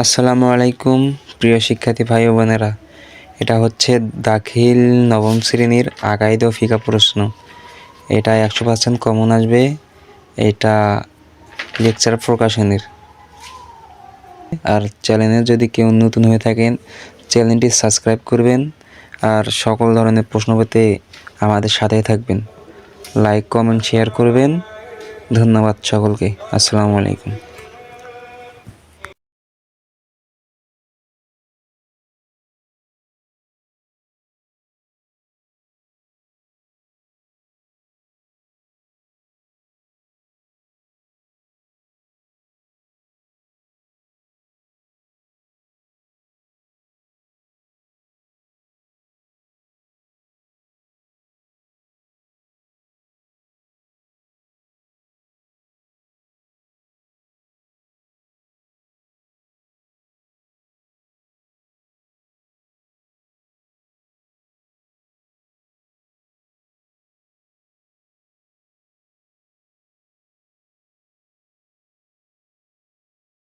আসসালামু আলাইকুম, প্রিয় শিক্ষার্থী ভাই ও বোনেরা। এটা হচ্ছে দাখিল নবম শ্রেণির আগাইদ ফিকা প্রশ্ন। এটা একশো পার্সেন্ট কমন আসবে। এটা লেকচার প্রকাশনের। আর চ্যানেলে যদি কেউ নতুন হয়ে থাকেন চ্যানেলটি সাবস্ক্রাইব করবেন। আর সকল ধরনের প্রশ্ন পেতে আমাদের সাথেই থাকবেন। লাইক কমেন্ট শেয়ার করবেন। ধন্যবাদ সকলকে। আসসালামু আলাইকুম।